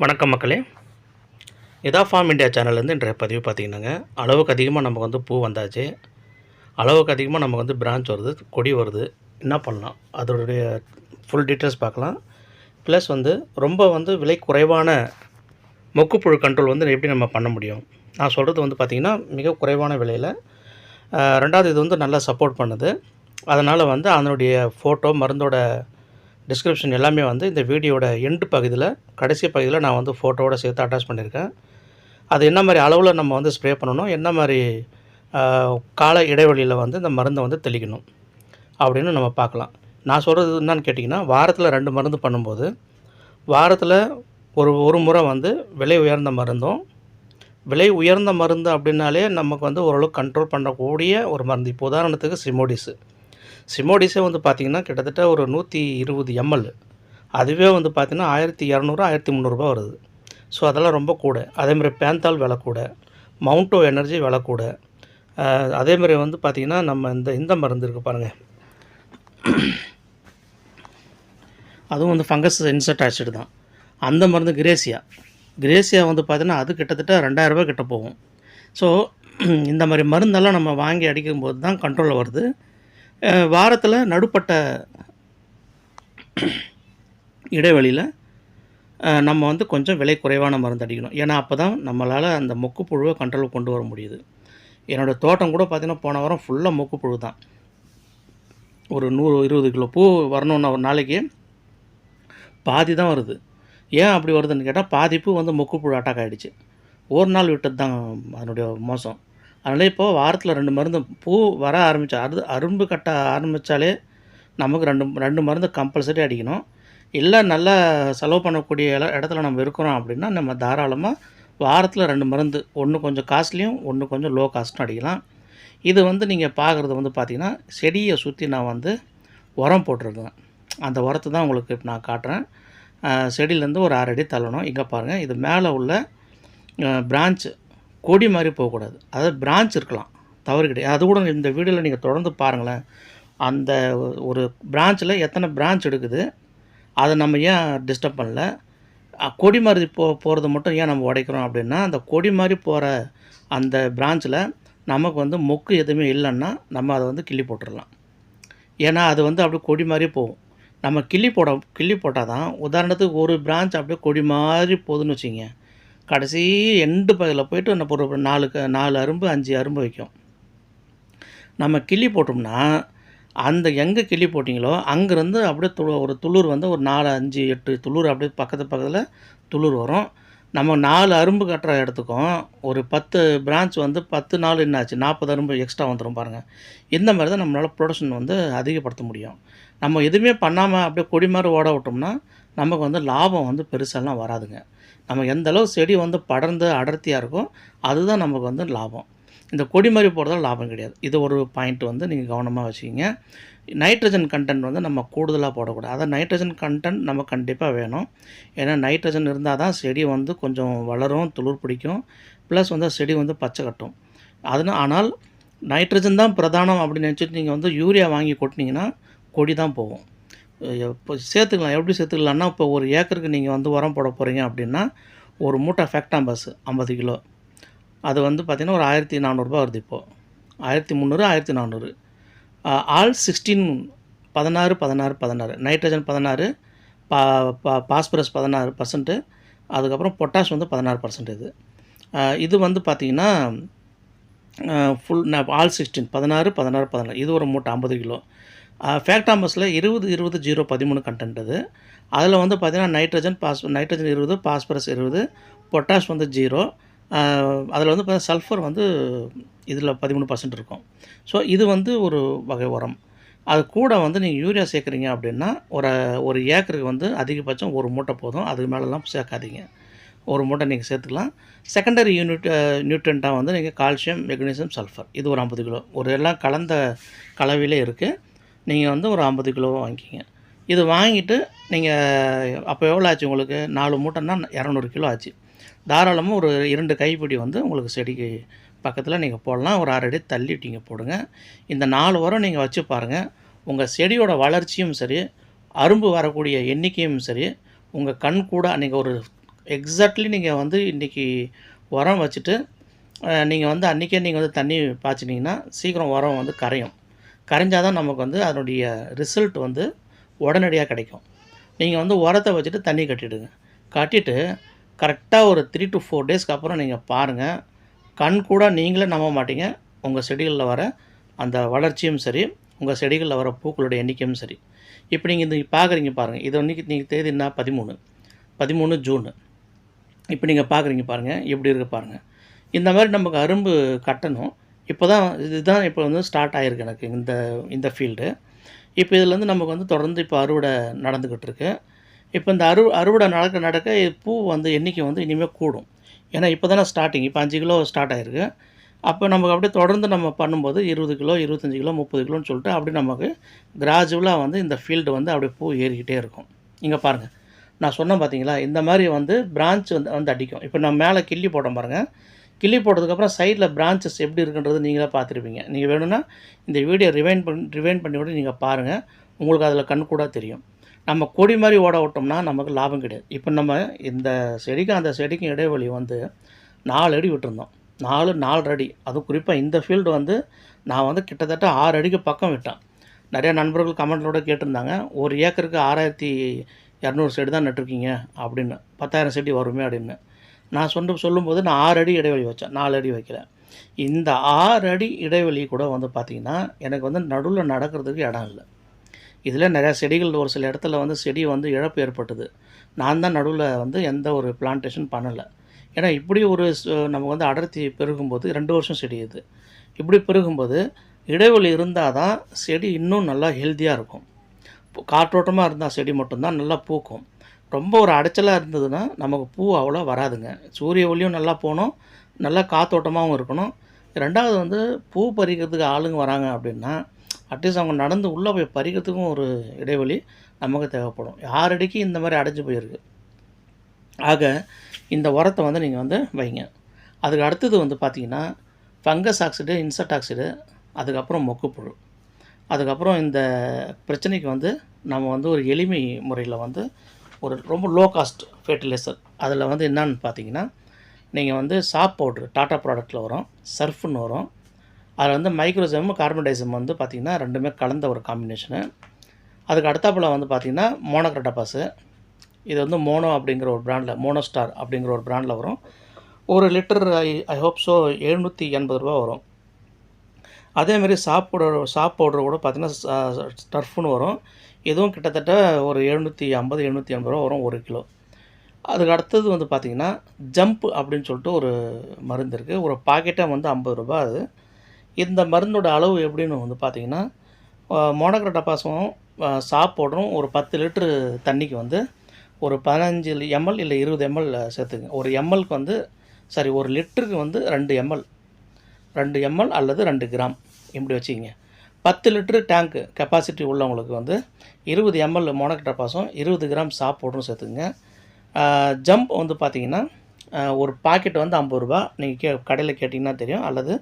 வணக்கம் மக்களே. இதா ஃபார்ம் இந்தியா சேனல்லேருந்து இன்றைய பதிவு பார்த்தீங்கன்னாங்க. அளவுக்கு அதிகமாக நமக்கு வந்து பூ வந்தாச்சு. அளவுக்கு அதிகமாக நமக்கு வந்து பிரான்ச் வருது கொடி வருது. என்ன பண்ணலாம்? அதோடைய ஃபுல் டீட்டெயில்ஸ் பார்க்கலாம். ப்ளஸ் வந்து ரொம்ப வந்து விலை குறைவான மொக்குப்புழு கண்ட்ரோல் வந்து எப்படி நம்ம பண்ண முடியும்? நான் சொல்கிறது வந்து பார்த்திங்கன்னா மிக குறைவான விலையில். ரெண்டாவது இது வந்து நல்லா சப்போர்ட் பண்ணுது. அதனால் வந்து அதனுடைய ஃபோட்டோ மருந்தோட டிஸ்கிரிப்ஷன் எல்லாமே வந்து இந்த வீடியோட எண்டு பகுதியில் கடைசி பகுதியில் நான் வந்து ஃபோட்டோவோட சேர்த்து அட்டாச் பண்ணியிருக்கேன். அது என்ன மாதிரி அளவில் நம்ம வந்து ஸ்ப்ரே பண்ணணும் என்ன மாதிரி கால இடைவெளியில் வந்து இந்த மருந்தை வந்து தெளிக்கணும் அப்படின்னு நம்ம பார்க்கலாம். நான் சொல்கிறது என்னன்னு கேட்டிங்கன்னா வாரத்தில் ரெண்டு மருந்து பண்ணும்போது வாரத்தில் ஒரு ஒரு முறை வந்து விலை உயர்ந்த மருந்தும் விலை உயர்ந்த மருந்து அப்படின்னாலே நமக்கு வந்து ஓரளவுக்கு கண்ட்ரோல் பண்ணக்கூடிய ஒரு மருந்து. இப்போ உதாரணத்துக்கு சிமோடிஸு சிமோடிஸே வந்து பார்த்திங்கன்னா கிட்டத்தட்ட ஒரு நூற்றி இருபது எம்எல் அதுவே வந்து பார்த்திங்கன்னா ஆயிரத்தி இரநூறு ஆயிரத்தி முந்நூறுரூபா வருது. ஸோ அதெல்லாம் ரொம்ப கூட. அதேமாதிரி பேந்தால் விலை கூட மவுண்டோ எனர்ஜி விலை கூட. அதேமாதிரி வந்து பார்த்திங்கன்னா நம்ம இந்த இந்த மருந்து இருக்குது பாருங்கள் அதுவும் வந்து ஃபங்கஸ் இன்செக்ட் ஆசிட் தான். அந்த மருந்து கிரேசியா. கிரேசியா வந்து பார்த்திங்கன்னா அது கிட்டத்தட்ட ரெண்டாயிரரூபா கிட்ட போகும். ஸோ இந்த மாதிரி மருந்தெல்லாம் நம்ம வாங்கி அடிக்கும்போது தான் கண்ட்ரோலில் வருது. வாரத்தில் நடுப்பட்ட இடைவெளியில் நம்ம வந்து கொஞ்சம் விலை குறைவான மருந்து அடிக்கணும். ஏன்னா அப்போ தான் நம்மளால் அந்த மொக்கு புழுவை கண்ட்ரோல் கொண்டு வர முடியுது. என்னோடய தோட்டம் கூட பார்த்திங்கன்னா போன வாரம் ஃபுல்லாக மொக்கு புழு தான். ஒரு நூறு இருபது கிலோ பூ வரணுன்னா ஒரு நாளைக்கு பாதி தான் வருது. ஏன் அப்படி வருதுன்னு கேட்டால் பாதி பூ வந்து மொக்கு புழு அட்டாக் ஆகிடுச்சு ஒரு நாள் விட்டது தான் அதனுடைய மோசம். அதனால் இப்போது வாரத்தில் ரெண்டு மருந்து பூ வர ஆரம்பித்தா அரு அரும்பு கட்ட ஆரம்பித்தாலே நமக்கு ரெண்டு ரெண்டு மருந்து கம்பல்சரி அடிக்கணும். இல்லை நல்லா செலவு பண்ணக்கூடிய இல இடத்துல நம்ம இருக்கிறோம் அப்படின்னா நம்ம தாராளமாக வாரத்தில் ரெண்டு மருந்து ஒன்று கொஞ்சம் காஸ்ட்லியும் ஒன்று கொஞ்சம் லோ காஸ்ட்டும் அடிக்கலாம். இது வந்து நீங்கள் பார்க்குறது வந்து பார்த்திங்கன்னா செடியை சுற்றி நான் வந்து உரம் போட்டிருக்கேன். அந்த உரத்தை தான் உங்களுக்கு இப்போ நான் காட்டுறேன். செடியிலேருந்து ஒரு அரை அடி தள்ளணும். இங்கே பாருங்கள் இது மேலே உள்ள பிரான்ச் கொடி மாதிரி போகக்கூடாது. அதாவது பிரான்ச் இருக்கலாம். தவறு கிடையாது. அது கூட இந்த வீடியோவில் நீங்கள் தொடர்ந்து பாருங்களேன். அந்த ஒரு பிரான்ச்சில் எத்தனை பிரான்ச் எடுக்குது அதை நம்ம ஏன் டிஸ்டர்ப் பண்ணல? கொடி மாதிரி போ போகிறது மட்டும் ஏன் நம்ம உடைக்கிறோம் அப்படின்னா அந்த கொடி மாதிரி போகிற அந்த பிரான்ச்சில் நமக்கு வந்து மொக்கு எதுவுமே இல்லைன்னா நம்ம அதை வந்து கிள்ளி போட்டுடலாம். ஏன்னா அது வந்து அப்படியே கொடி மாதிரி போகும். நம்ம கிள்ளி போட கிள்ளி போட்டால் தான் உதாரணத்துக்கு ஒரு பிரான்ச் அப்படியே கொடி மாதிரி போகுதுன்னு வச்சுங்க கடைசி எண்டு பகுதியில் போயிட்டு நம்ம ஒரு நாலு க- நாலு அரும்பு அஞ்சு அரும்பு வைக்கும். நம்ம கிள்ளி போட்டோம்னா அந்த எங்கே கிள்ளி போட்டிங்களோ அங்கேருந்து அப்படியே துளு ஒரு துளிர் வந்து ஒரு நாலு அஞ்சு எட்டு துளிர் அப்படியே பக்கத்து பக்கத்தில் துளிர் வரும். நம்ம நாலு அரும்பு கட்டுற இடத்துக்கும் ஒரு பத்து பிரான்ச் வந்து பத்து நாள் என்னாச்சு நாற்பது அரும்பு எக்ஸ்ட்ரா வந்துடும் பாருங்கள் இந்த மாதிரி தான் நம்மளால் ப்ரொடக்ஷன் வந்து அதிகப்படுத்த முடியும். நம்ம எதுவுமே பண்ணாமல் அப்படியே கொடி மாதிரி ஓட விட்டோம்னா நமக்கு வந்து லாபம் வந்து பெருசாலாம் வராதுங்க. நம்ம எந்த அளவு செடி வந்து படர்ந்து அடர்த்தியாக இருக்கோ அதுதான் நமக்கு வந்து லாபம். இந்த கொடி மாதிரி போடுறதால் லாபம் கிடையாது. இது ஒரு பாயிண்ட் வந்து நீங்கள் கவனமாக வச்சுக்கிங்க. நைட்ரஜன் கண்டென்ட் வந்து நம்ம கூடுதலாக போடக்கூடாது. அதான் நைட்ரஜன் கண்டென்ட் நம்ம கண்டிப்பாக வேணும். ஏன்னா நைட்ரஜன் இருந்தால் தான் செடி வந்து கொஞ்சம் வளரும் துளிர் பிடிக்கும். ப்ளஸ் வந்து செடி வந்து பச்சை கட்டும். அதனால் ஆனால் நைட்ரஜன் தான் பிரதானம் அப்படின்னு நினச்சிட்டு நீங்கள் வந்து யூரியா வாங்கி கொட்டினீங்கன்னா கொடி தான் போகும். இப்போ சேர்த்துக்கலாம் எப்படி சேர்த்துக்கலாம்னா இப்போ ஒரு ஏக்கருக்கு நீங்கள் வந்து உரம் போட போகிறீங்க அப்படின்னா ஒரு மூட்டை ஃபேக்டாம்பஸ் ஐம்பது கிலோ. அது வந்து பார்த்திங்கன்னா ஒரு ஆயிரத்தி நானூறுரூபா வருது இப்போது ஆயிரத்தி முந்நூறு ஆயிரத்தி நானூறு. ஆல் சிக்ஸ்டீன் பதினாறு பதினாறு பதினாறு. நைட்ரஜன் பதினாறு பா பா பாஸ்பரஸ் பதினாறு பர்சன்ட்டு அதுக்கப்புறம் பொட்டாஷ் வந்து பதினாறு பர்சன்ட் இது. இது வந்து பார்த்திங்கன்னா ஃபுல் ஆல் சிக்ஸ்டீன் பதினாறு பதினாறு பதினாறு இது ஒரு மூட்டை ஐம்பது கிலோ. ஃபேக்டாம்பஸில் இருபது இருபது ஜீரோ பதிமூணு கண்டென்ட் அது அதில் வந்து பார்த்திங்கன்னா நைட்ரஜன் பாஸ் நைட்ரஜன் இருபது பாஸ்பரஸ் இருபது பொட்டாஷ் வந்து ஜீரோ அதில் வந்து பார்த்தீங்கன்னா சல்ஃபர் வந்து இதில் பதிமூணு பர்சன்ட் இருக்கும். ஸோ இது வந்து ஒரு வகை உரம். அது கூட வந்து நீங்கள் யூரியா சேர்க்குறீங்க அப்படின்னா ஒரு ஒரு ஏக்கருக்கு வந்து அதிகபட்சம் ஒரு மூட்டை போதும். அதுக்கு மேலெலாம் சேர்க்காதீங்க. ஒரு மூட்டை நீங்கள் சேர்த்துக்கலாம். செகண்டரி யூனிட் நியூட்ரண்ட்டாக வந்து நீங்கள் கால்சியம் மெக்னீசியம் சல்ஃபர் இது ஒரு ஐம்பது கிலோ. ஒரு எல்லாம் கலந்த கலவையிலே இருக்குது நீங்கள் வந்து ஒரு ஐம்பது கிலோ வாங்கிக்கிங்க. இது வாங்கிட்டு நீங்கள் அப்போ எவ்வளோ ஆச்சு உங்களுக்கு? நாலு மூட்டைன்னா இரநூறு கிலோ ஆச்சு. தாராளமாக ஒரு இரண்டு கைப்பிடி வந்து உங்களுக்கு செடிக்கு பக்கத்தில் நீங்கள் போடலாம். ஒரு அரை அடி தள்ளிட்டீங்க போடுங்க. இந்த நாலு உரம் நீங்கள் வச்சு பாருங்கள் உங்கள் செடியோட வளர்ச்சியும் சரி அரும்பு வரக்கூடிய எண்ணிக்கையும் சரி உங்கள் கண் கூட நீங்கள் ஒரு எக்ஸாக்ட்லி நீங்கள் வந்து இன்றைக்கி உரம் வச்சுட்டு நீங்கள் வந்து அன்றைக்கே நீங்கள் வந்து தண்ணி பாய்ச்சினிங்கன்னா சீக்கிரம் உரம் வந்து கரையும். கரைஞ்சால் தான் நமக்கு வந்து அதனுடைய ரிசல்ட் வந்து உடனடியாக கிடைக்கும். நீங்கள் வந்து உரத்தை வச்சுட்டு தண்ணி கட்டிவிடுங்க கட்டிட்டு கரெக்டாக ஒரு த்ரீ டு ஃபோர் டேஸ்க்கு அப்புறம் நீங்கள் பாருங்கள் கண் கூட நீங்களே நம்ப மாட்டீங்க. உங்கள் செடிகளில் வர அந்த வளர்ச்சியும் சரி உங்கள் செடிகளில் வர பூக்களோட எண்ணிக்கையும் சரி. இப்போ நீங்கள் இந்த பார்க்குறீங்க பாருங்கள் இது இன்னைக்கு நீங்கள் தேதி என்ன? பதிமூணு. பதிமூணு ஜூனு. இப்போ நீங்கள் பார்க்குறீங்க பாருங்கள் எப்படி இருக்கு பாருங்கள் இந்த மாதிரி நமக்கு அரும்பு கட்டணும். இப்போ தான் இதுதான் இப்போ வந்து ஸ்டார்ட் ஆகிருக்கு எனக்கு இந்த இந்த ஃபீல்டு இப்போ இதுலேருந்து நமக்கு வந்து தொடர்ந்து இப்போ அறுவடை நடந்துக்கிட்டு இருக்கு. இப்போ இந்த அறு அறுவடை நடக்க நடக்க பூ வந்து எண்ணிக்கை வந்து இனிமேல் கூடும். ஏன்னா இப்போ தானே ஸ்டார்டிங் இப்போ அஞ்சு கிலோ ஸ்டார்ட் ஆகிருக்கு அப்போ நமக்கு அப்படியே தொடர்ந்து நம்ம பண்ணும்போது இருபது கிலோ இருபத்தஞ்சி கிலோ முப்பது கிலோன்னு சொல்லிட்டு அப்படியே நமக்கு கிராஜுவலாக வந்து இந்த ஃபீல்டு வந்து அப்படியே பூ ஏறிக்கிட்டே இருக்கும். இங்கே பாருங்கள் நான் சொன்னேன் பார்த்தீங்களா? இந்த மாதிரி வந்து பிரான்ச் வந்து வந்து அடிக்கும். இப்போ நான் மேலே கிள்ளி போட்டோம் பாருங்கள் கிள்ளி போட்டதுக்கப்புறம் சைடில் பிரான்ச்சஸ் எப்படி இருக்குன்றது நீங்களே பார்த்துருப்பீங்க. நீங்கள் வேணும்னா இந்த வீடியோ ரிவைன் பண் ரிவைன் பண்ணி விட நீங்கள் பாருங்கள் உங்களுக்கு அதில் கண் கூட தெரியும். நம்ம கொடி மாதிரி ஓட விட்டோம்னா நமக்கு லாபம் கிடையாது. இப்போ நம்ம இந்த செடிக்கும் அந்த செடிக்கும் இடைவெளி வந்து நாலு அடி விட்டுருந்தோம். நாலு நாலு அடி. அதுவும் குறிப்பாக இந்த ஃபீல்டு வந்து நான் வந்து கிட்டத்தட்ட ஆறு அடிக்கு பக்கம் விட்டேன். நிறைய நண்பர்கள் கமெண்ட்லோட கேட்டிருந்தாங்க. ஒரு ஏக்கருக்கு ஆறாயிரத்தி இரநூறு செடி தான் நட்டுருக்கீங்க அப்படின்னு. பத்தாயிரம் செடி வருமே அப்படின்னு. நான் சொன்ன சொல்லும்போது நான் ஆறு அடி இடைவெளி வச்சேன். நாலு அடி வைக்கல. இந்த ஆறு அடி இடைவெளி கூட வந்து பார்த்திங்கன்னா எனக்கு வந்து நடுவில் நடக்கிறதுக்கு இடம் இல்லை. இதில் நிறையா செடிகள் ஒரு சில இடத்துல வந்து செடி வந்து இழப்பு ஏற்பட்டது. நான் தான் நடுவில் வந்து எந்த ஒரு பிளான்டேஷன் பண்ணலை. ஏன்னா இப்படி ஒரு நமக்கு வந்து அடர்த்தி பெருகும்போது ரெண்டு வருஷம் செடி இது. இப்படி பெருகும்போது இடைவெளி இருந்தால் தான் செடி இன்னும் நல்லா ஹெல்த்தியாக இருக்கும். காற்றோட்டமாக இருந்தால் செடி மட்டும்தான் நல்லா பூக்கும். ரொம்ப ஒரு அடைச்சலாக இருந்ததுன்னா நமக்கு பூ அவ்வளோ வராதுங்க. சூரிய ஒளியும் நல்லா போகணும். நல்லா காத்தோட்டமாகவும் இருக்கணும். ரெண்டாவது வந்து பூ பறிக்கிறதுக்கு ஆளுங்க வராங்க அப்படின்னா அட்லீஸ்ட் அவங்க நடந்து உள்ளே போய் பறிக்கிறதுக்கும் ஒரு இடைவெளி நமக்கு தேவைப்படும். யாரடிக்கு இந்த மாதிரி அடைஞ்சு போயிருக்கு? ஆக இந்த உரத்தை வந்து நீங்கள் வந்து வைங்க. அதுக்கு அடுத்தது வந்து பார்த்திங்கன்னா ஃபங்கஸ் ஆக்சைடு இன்செக்ட் ஆக்சைடு அதுக்கப்புறம் மொக்குப்புழு. அதுக்கப்புறம் இந்த பிரச்சனைக்கு வந்து நம்ம வந்து ஒரு எளிமை முறையில் வந்து ஒரு ரொம்ப லோ காஸ்ட் ஃபெர்டிலைசர் அதில் வந்து என்னன்னு பார்த்தீங்கன்னா நீங்கள் வந்து சாப் பவுட்ரு டாட்டா ப்ராடக்ட்டில் வரும் சர்ஃப்னு வரும். அதில் வந்து மைக்ரோசம் கார்பன்டைசம் வந்து பார்த்திங்கன்னா ரெண்டுமே கலந்த ஒரு காம்பினேஷனு அதுக்கு அடுத்தாப்பில் வந்து பார்த்திங்கன்னா மோனோக்ரட்டபாஸு இது வந்து மோனோ அப்படிங்கிற ஒரு பிராண்டில் மோனோஸ்டார் அப்படிங்கிற ஒரு பிராண்டில் வரும். ஒரு litre I I hope so எழுநூற்றி எண்பது ரூபா வரும். அதேமாரி சாப் பவுடர் சாப் பவுடர் கூட பார்த்திங்கன்னா டர்ஃப்னு uh, வரும். இதுவும் கிட்டத்தட்ட ஒரு எழுநூற்றி ஐம்பது எழுநூற்றி எண்பது ரூபா வரும் ஒரு கிலோ. அதுக்கு அடுத்தது வந்து பார்த்திங்கன்னா ஜம்ப் அப்படின்னு சொல்லிட்டு ஒரு மருந்து இருக்குது ஒரு பாக்கெட்டாக வந்து ஐம்பது ரூபா அது. இந்த மருந்தோட அளவு எப்படின்னு வந்து பார்த்திங்கன்னா மோனோக்ரட்டபாஸும் டப்பாசம் சாப்பாடும் ஒரு பத்து லிட்டரு தண்ணிக்கு வந்து ஒரு பதினஞ்சு எம்எல் இல்லை இருபது எம்எல் சேர்த்துங்க. ஒரு எம்எல்க்கு வந்து சாரி ஒரு லிட்டருக்கு வந்து ரெண்டு எம்எல். ரெண்டு எம்எல் அல்லது ரெண்டு கிராம். இப்படி வச்சுக்கிங்க. பத்து லிட்டரு டேங்க்கு கெப்பாசிட்டி உள்ளவங்களுக்கு வந்து இருபது எம்எல் மோனோக்ரட்டபாஸும் இருபது கிராம் சாப்போடும் சேர்த்துக்குங்க. ஜம்ப் வந்து பார்த்தீங்கன்னா ஒரு பாக்கெட் வந்து ஐம்பது ரூபா. நீங்கள் கே கடையில் கேட்டிங்கன்னா தெரியும். அல்லது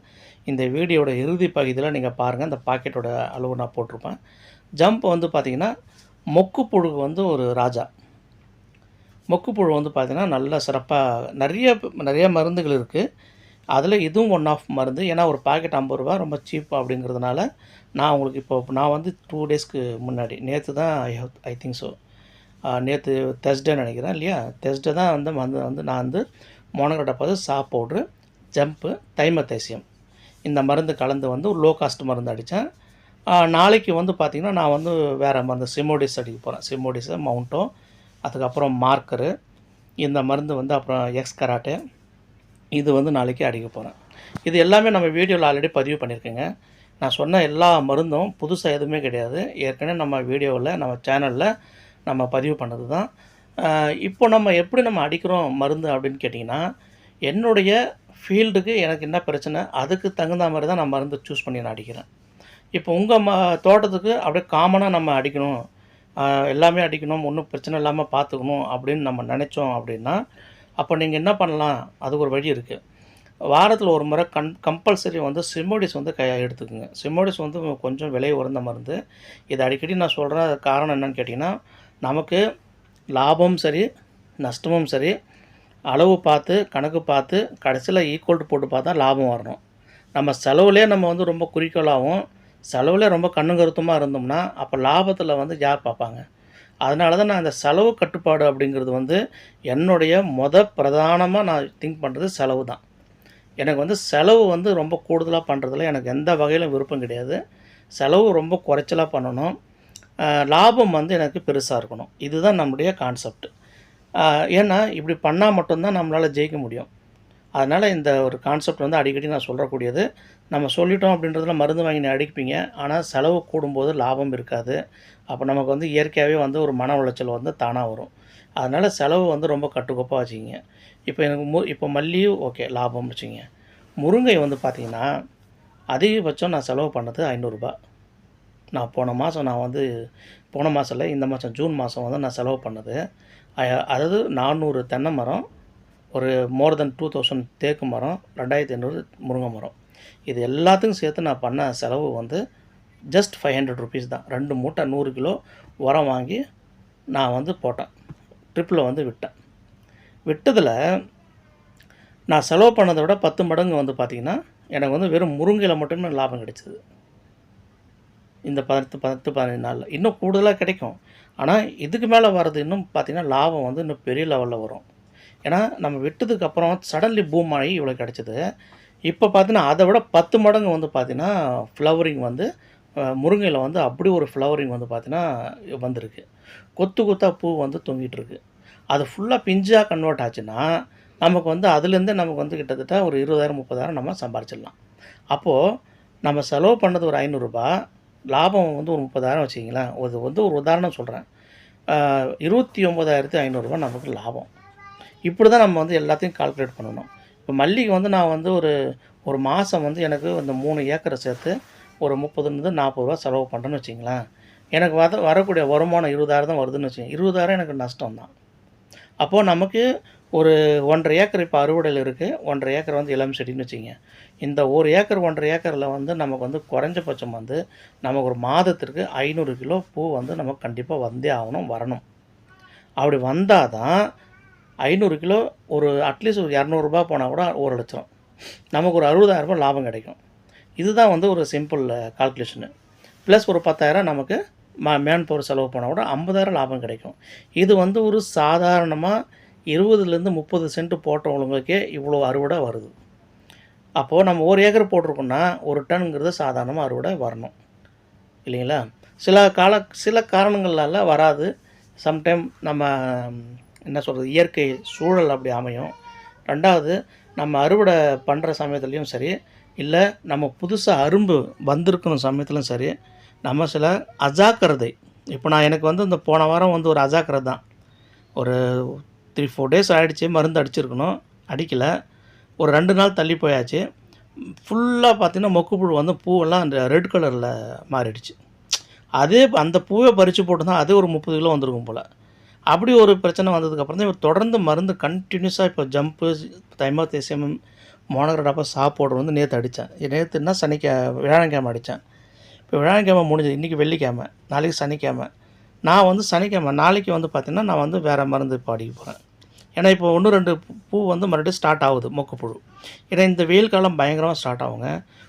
இந்த வீடியோட இறுதி பகுதியில் நீங்கள் பாருங்கள் அந்த பாக்கெட்டோட அளவு நான் போட்டிருப்பேன். ஜம்ப் வந்து பார்த்தீங்கன்னா மொக்கு வந்து ஒரு ராஜா. மொக்குப்புழு வந்து பார்த்திங்கன்னா நல்லா சிறப்பாக நிறைய நிறைய மருந்துகள் இருக்குது அதில் இதுவும் ஒன் ஆஃப் மருந்து. ஏன்னா ஒரு பாக்கெட் ஐம்பது ரூபா ரொம்ப சீப் அப்படிங்கிறதுனால நான் உங்களுக்கு இப்போ நான் வந்து டூ டேஸ்க்கு முன்னாடி நேற்று தான் I have I think so நேற்று தெஸ்டே நினைக்கிறேன் இல்லையா? தெஸ்டே தான் வந்து வந்து வந்து நான் வந்து மோனோகட்டப்பாது சாப் பவுட்ரு ஜம்ப்பு தைமத்தேசியம் இந்த மருந்து கலந்து வந்து ஒரு லோ காஸ்ட் மருந்து அடித்தேன் நாளைக்கு வந்து பார்த்திங்கன்னா நான் வந்து வேறு மருந்து சிமோடிஸ் அடிக்க போகிறேன் சிமோடிஸு மவுண்டோ அதுக்கப்புறம் மார்க்கரு இந்த மருந்து வந்து அப்புறம் எக்ஸ் கராட்டே இது வந்து நாளைக்கு அடிக்க போகிறேன் இது எல்லாமே நம்ம வீடியோவில் ஆல்ரெடி பதிவு பண்ணியிருக்கேங்க நான் சொன்ன எல்லா மருந்தும் புதுசாக எதுவுமே கிடையாது. ஏற்கனவே நம்ம வீடியோவில் நம்ம சேனலில் நம்ம பதிவு பண்ணது தான் இப்போ நம்ம எப்படி நம்ம அடிக்கிறோம் மருந்து அப்படின்னு கேட்டிங்கன்னா என்னுடைய ஃபீல்டுக்கு எனக்கு என்ன பிரச்சனை அதுக்கு தகுந்த மாதிரி தான் நான் மருந்து சூஸ் பண்ணி நான் அடிக்கிறேன். இப்போ உங்கள் ம தோட்டத்துக்கு அப்படியே காமனாக நம்ம அடிக்கணும். எல்லாமே அடிக்கணும் ஒன்றும் பிரச்சனை இல்லாமல் பார்த்துக்கணும் அப்படின்னு நம்ம நினச்சோம் அப்படின்னா அப்போ நீங்கள் என்ன பண்ணலாம்? அதுக்கு ஒரு வழி இருக்குது வாரத்தில் ஒரு முறை கன் கம்பல்சரி வந்து சிமோடிஸ் வந்து க எடுத்துக்கோங்க. சிமோடிஸ் வந்து கொஞ்சம் விலை உறந்த மருந்து. இது அடிக்கடி நான் சொல்கிறேன் காரணம் என்னன்னு கேட்டிங்கன்னா நமக்கு லாபமும் சரி நஷ்டமும் சரி அளவு பார்த்து கணக்கு பார்த்து கடைசியில் ஈக்குவல் போட்டு பார்த்தா லாபம் வரணும். நம்ம செலவுலேயே நம்ம வந்து ரொம்ப குறிக்கோளாகவும் செலவுலே ரொம்ப கண்ணும் கருத்துமாக இருந்தோம்னா அப்போ லாபத்தில் வந்து யார் பார்ப்பாங்க? அதனால தான் நான் இந்த செலவு கட்டுப்பாடு அப்படிங்கிறது வந்து என்னுடைய மொத பிரதானமாக நான் திங்க் பண்ணுறது செலவு தான் எனக்கு வந்து செலவு வந்து ரொம்ப கூடுதலாக பண்ணுறதுல எனக்கு எந்த வகையிலும் விருப்பம் கிடையாது. செலவு ரொம்ப குறைச்சலாக பண்ணணும். லாபம் வந்து எனக்கு பெருசாக இருக்கணும். இதுதான் நம்முடைய கான்செப்ட் ஏன்னா இப்படி பண்ணால் மட்டும்தான் நம்மளால் ஜெயிக்க முடியும். அதனால் இந்த ஒரு கான்செப்ட் வந்து அடிக்கடி நான் சொல்லக்கூடியது. நம்ம சொல்லிட்டோம் அப்படின்றதுல மருந்து வாங்கி நீ அடிப்பீங்க. ஆனால் செலவு கூடும்போது லாபம் இருக்காது. அப்போ நமக்கு வந்து இயற்கையாகவே வந்து ஒரு மன உளைச்சல் வந்து தானாக வரும். அதனால் செலவு வந்து ரொம்ப கட்டுக்கோப்பாக வச்சுக்கிங்க. இப்போ எனக்கு மு இப்போ மல்லியும் ஓகே லாபம் வச்சுங்க முருங்கை வந்து பார்த்திங்கன்னா அதிகபட்சம் நான் செலவு பண்ணது ஐநூறுரூபா நான் போன மாதம் நான் வந்து போன மாதம் இல்லை இந்த மாதம் ஜூன் மாதம் வந்து நான் செலவு பண்ணது. அதாவது நானூறு தென்னை மரம் ஒரு மோர் தென் டூ தௌசண்ட் தேக்கு மரம் ரெண்டாயிரத்தி ஐநூறு முருங்கை மரம். இது எல்லாத்துக்கும் சேர்த்து நான் பண்ண செலவு வந்து ஜஸ்ட் ஃபைவ் ஹண்ட்ரட் ருபீஸ் தான். ரெண்டு மூட்டை நூறு கிலோ உரம் வாங்கி நான் வந்து போட்டேன். ட்ரிப்பில் வந்து விட்டேன். விட்டதில் நான் செலவு பண்ணதை விட பத்து மடங்கு வந்து பார்த்திங்கன்னா எனக்கு வந்து வெறும் முருங்கையில் மட்டுமே லாபம் கிடைச்சிது. இந்த பத்து பத்து பதினஞ்சு நாளில். இன்னும் கூடுதலாக கிடைக்கும். ஆனால் இதுக்கு மேலே வர்றது இன்னும் பார்த்திங்கன்னா லாபம் வந்து இன்னும் பெரிய லெவலில் வரும். ஏன்னா நம்ம விட்டதுக்கு அப்புறம் சடன்லி பூம் ஆகி இவ்வளோ கிடச்சிது. இப்போ பார்த்தீங்கன்னா அதை விட பத்து மடங்கு வந்து பார்த்திங்கன்னா ஃப்ளவரிங் வந்து முருங்கையில் வந்து அப்படி ஒரு ஃப்ளவரிங் வந்து பார்த்திங்கன்னா வந்திருக்கு. கொத்து கொத்தாக பூ வந்து தொங்கிட்டுருக்கு அது ஃபுல்லாக பிஞ்சாக கன்வெர்ட் ஆச்சுன்னா நமக்கு வந்து அதுலேருந்தே நமக்கு வந்து கிட்டத்தட்ட ஒரு இருபதாயிரம் முப்பதாயிரம் நம்ம சம்பாரிச்சிடலாம். அப்போது நம்ம செலவு பண்ணது ஒரு ஐநூறுரூபா லாபம் வந்து ஒரு முப்பதாயிரம் வச்சிங்களேன் அது வந்து ஒரு உதாரணம் சொல்கிறேன் இருபத்தி ஒம்பதாயிரத்தி ஐநூறுரூவா நமக்கு லாபம். இப்படி தான் நம்ம வந்து எல்லாத்தையும் கால்குலேட் பண்ணணும். இப்போ மல்லிகை வந்து நான் வந்து ஒரு ஒரு மாதம் வந்து எனக்கு இந்த மூணு ஏக்கரை சேர்த்து ஒரு முப்பதுலேருந்து நாற்பது ரூபா செலவு பண்ணுறேன்னு வச்சிங்களேன் எனக்கு வர வரக்கூடிய வருமானம் இருபதாயிரம் தான் வருதுன்னு வச்சுங்க இருபதாயிரம் எனக்கு நஷ்டம் தான் அப்போது நமக்கு ஒரு ஒன்றரை ஏக்கர் இப்போ அறுவடையில் இருக்குது ஒன்றரை ஏக்கர் வந்து இளம் செடின்னு வச்சுங்க இந்த ஒரு ஏக்கர் ஒன்றரை ஏக்கரில் வந்து நமக்கு வந்து குறைஞ்சபட்சம் வந்து நமக்கு ஒரு மாதத்திற்கு ஐநூறு கிலோ பூ வந்து நமக்கு கண்டிப்பாக வந்தே ஆகணும் வரணும். அப்படி வந்தால் தான் ஐநூறு கிலோ ஒரு அட்லீஸ்ட் ஒரு இரநூறுபா போனால் கூட ஒரு லட்சம். நமக்கு ஒரு அறுபதாயிரரூபா லாபம் கிடைக்கும். இதுதான் வந்து ஒரு சிம்பிள் கால்குலேஷனு ப்ளஸ் ஒரு பத்தாயிரம் நமக்கு மா மேன் பவர் செலவு போனால் கூட ஐம்பதாயிரம் லாபம் கிடைக்கும். இது வந்து ஒரு சாதாரணமாக இருபதுலேருந்து முப்பது சென்ட் போட்டவங்களுக்கே இவ்வளோ அறுவடை வருது. அப்போது நம்ம ஒரு ஏக்கர் போட்டிருக்கோம்னா ஒரு டன்ங்கிறது சாதாரணமாக அறுவடை வரணும். இல்லைங்களா? சில கால சில காரணங்களால் வராது. சம்டைம் நம்ம என்ன சொல்கிறது இயற்கை சூழல் அப்படி அமையும். ரெண்டாவது நம்ம அறுவடை பண்ணுற சமயத்துலேயும் சரி இல்லை நம்ம புதுசாக அரும்பு வந்திருக்கிற சமயத்துலையும் சரி நம்ம சில அஜாக்கிரதை. இப்போ நான் எனக்கு வந்து இந்த போன வாரம் வந்து ஒரு அஜாக்கிரதை தான். ஒரு த்ரீ ஃபோர் டேஸ் ஆகிடுச்சு மருந்து அடிச்சிருக்கணும். அடிக்கலை. ஒரு ரெண்டு நாள் தள்ளி போயாச்சு. ஃபுல்லாக பார்த்தீங்கன்னா மொக்குப்புழு வந்து பூவெல்லாம் அந்த ரெட் கலரில் மாறிடுச்சு. அதே அந்த பூவை பறித்து போட்டு தான் அதே ஒரு முப்பது கிலோ வந்திருக்கும் போல். அப்படி ஒரு பிரச்சனை வந்ததுக்கப்புறம் தான் இவர் தொடர்ந்து மருந்து கண்டினியூஸாக இப்போ ஜம்ப்பு தைமோத்தேசியம் மோனோகிராடாப்பா சாப்பாடு வந்து நேற்று அடித்தேன் நேற்றுன்னா சனிக்க வியாழக்கிழமை அடித்தேன் இப்போ வியாழக்கிழமை முடிஞ்சது. இன்றைக்கி வெள்ளிக்கிழமை. நாளைக்கு சனிக்கிழமை. நான் வந்து சனிக்கிழமை நாளைக்கு வந்து பார்த்திங்கன்னா நான் வந்து வேறு மருந்து இப்போ அடிக்க போகிறேன் ஏன்னா இப்போ ஒன்று ரெண்டு பூ- வந்து மறுபடியும் ஸ்டார்ட் ஆகுது மொக்குப்புழு. ஏன்னா இந்த வெயில் காலம் பயங்கரமாக ஸ்டார்ட் ஆகுங்க.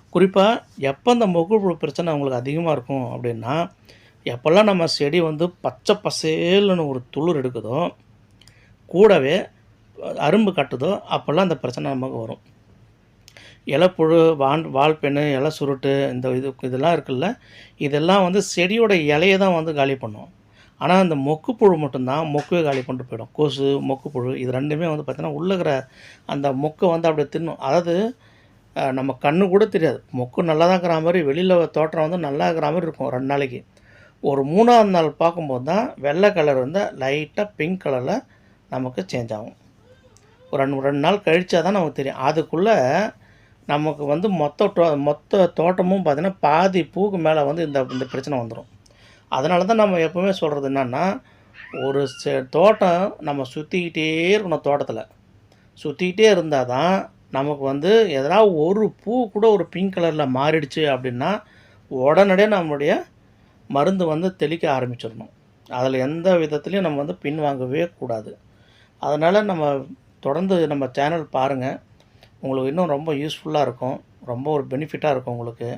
குறிப்பாக எப்போ இந்த மொக்குப்புழு பிரச்சனை உங்களுக்கு அதிகமாக இருக்கும் அப்படின்னா எப்போல்லாம் நம்ம செடி வந்து பச்சை பசேல்னு ஒரு துளிர் எடுக்குதோ கூடவே அரும்பு கட்டுதோ அப்போல்லாம் அந்த பிரச்சனை நமக்கு வரும். இலப்புழு வான் வால்பெண்ணு இலை சுருட்டு இந்த இது இதெல்லாம் இருக்குல்ல இதெல்லாம் வந்து செடியோட இலையை தான் வந்து காலி பண்ணும். ஆனால் அந்த மொக்குப்புழு மட்டும்தான் மொக்குவே காலி பண்ணிட்டு போயிடும். கொசு மொக்குப்புழு இது ரெண்டுமே வந்து பார்த்திங்கன்னா உள்ளுக்கிற அந்த மொக்கை வந்து அப்படியே தின்னும். அதாவது நம்ம கண்ணு கூட தெரியாது. மொக்கு நல்லா தான் இருக்கிற மாதிரி வெளியில் தோற்றம் வந்து நல்லா இருக்கிற மாதிரி இருக்கும் ரெண்டு நாளைக்கு. ஒரு மூணாவது நாள் பார்க்கும்போது தான் வெள்ளை கலர் வந்து லைட்டாக பிங்க் கலரில் நமக்கு சேஞ்ச் ஆகும். ஒரு ரெண்டு ரெண்டு நாள் கழிச்சா தான் நமக்கு தெரியும். அதுக்குள்ளே நமக்கு வந்து மொத்த டோ மொத்த தோட்டமும் பார்த்திங்கன்னா பாதி பூக்கு மேலே வந்து இந்த இந்த பிரச்சனை வந்துடும் அதனால தான் நம்ம எப்போவுமே சொல்கிறது என்னென்னா ஒரு செ தோட்டம் நம்ம சுற்றிக்கிட்டே இருக்கணும் தோட்டத்தில். சுற்றிக்கிட்டே இருந்தால் தான் நமக்கு வந்து எதனா ஒரு பூ கூட ஒரு பிங்க் கலரில் மாறிடுச்சு அப்படின்னா உடனடியாக நம்மளுடைய மருந்து வந்து தெளிக்க ஆரம்பிச்சிடணும். அதில் எந்த விதத்துலையும் நம்ம வந்து பின்வாங்கவே கூடாது. அதனால் நம்ம தொடர்ந்து நம்ம சேனல் பாருங்கள் உங்களுக்கு இன்னும் ரொம்ப யூஸ்ஃபுல்லாக இருக்கும். ரொம்ப ஒரு பெனிஃபிட்டாக இருக்கும் உங்களுக்கு.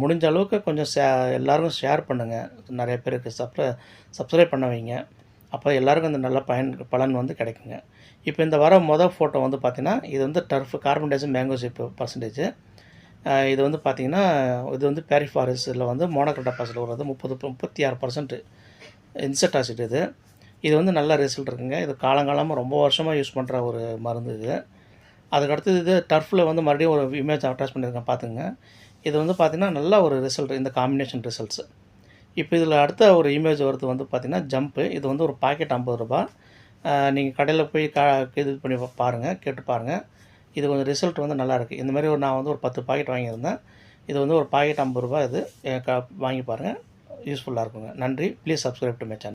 முடிஞ்ச அளவுக்கு கொஞ்சம் ஷே எல்லாருக்கும் ஷேர் பண்ணுங்கள் நிறைய பேருக்கு சப்ர சப்ஸ்கிரைப் பண்ண வைங்க. அப்போ எல்லாருக்கும் இந்த நல்ல பயன் பலன் வந்து கிடைக்குங்க. இப்போ இந்த வர மொதல் ஃபோட்டோ வந்து பார்த்திங்கன்னா இது வந்து டர்ஃப் கார்பன் டை மேங்கோ சிப் பர்சன்டேஜ் இது வந்து பார்த்தீங்கன்னா இது வந்து பேரி ஃபாரஸ்ட்டில் வந்து மோனோக்ரோட்டோபாஸில் வர்றது முப்பது முப்பத்தி ஆறு பர்சன்ட் இன்செக்ட் ஆசிட் இது. இது வந்து நல்ல ரிசல்ட் இருக்குங்க. இது காலங்காலமாக ரொம்ப வருஷமாக யூஸ் பண்ணுற ஒரு மருந்து இது. அதுக்கடுத்தது இது டர்ஃபில் வந்து மறுபடியும் ஒரு இமேஜ் அட்டாச் பண்ணியிருக்கேன் பார்த்துங்க இது வந்து பார்த்திங்கன்னா நல்ல ஒரு ரிசல்ட் இந்த காம்பினேஷன் ரிசல்ட்ஸு இப்போ இதில் அடுத்த ஒரு இமேஜ் வருது வந்து பார்த்திங்கன்னா ஜம்ப்பு இது வந்து ஒரு பாக்கெட் ஐம்பது ரூபா நீங்கள் கடையில் போய் கா இது பண்ணி பாருங்கள் கேட்டு பாருங்கள் இது கொஞ்சம் ரிசல்ட் வந்து நல்லாயிருக்கு. இந்த மாதிரி ஒரு நான் வந்து ஒரு பத்து பாக்கெட் வாங்கியிருந்தேன். இது வந்து ஒரு பாக்கெட் ஐம்பது ரூபா இது. க- வாங்கி பாருங்கள் யூஸ்ஃபுல்லாக இருக்குங்க. நன்றி. Please subscribe to my channel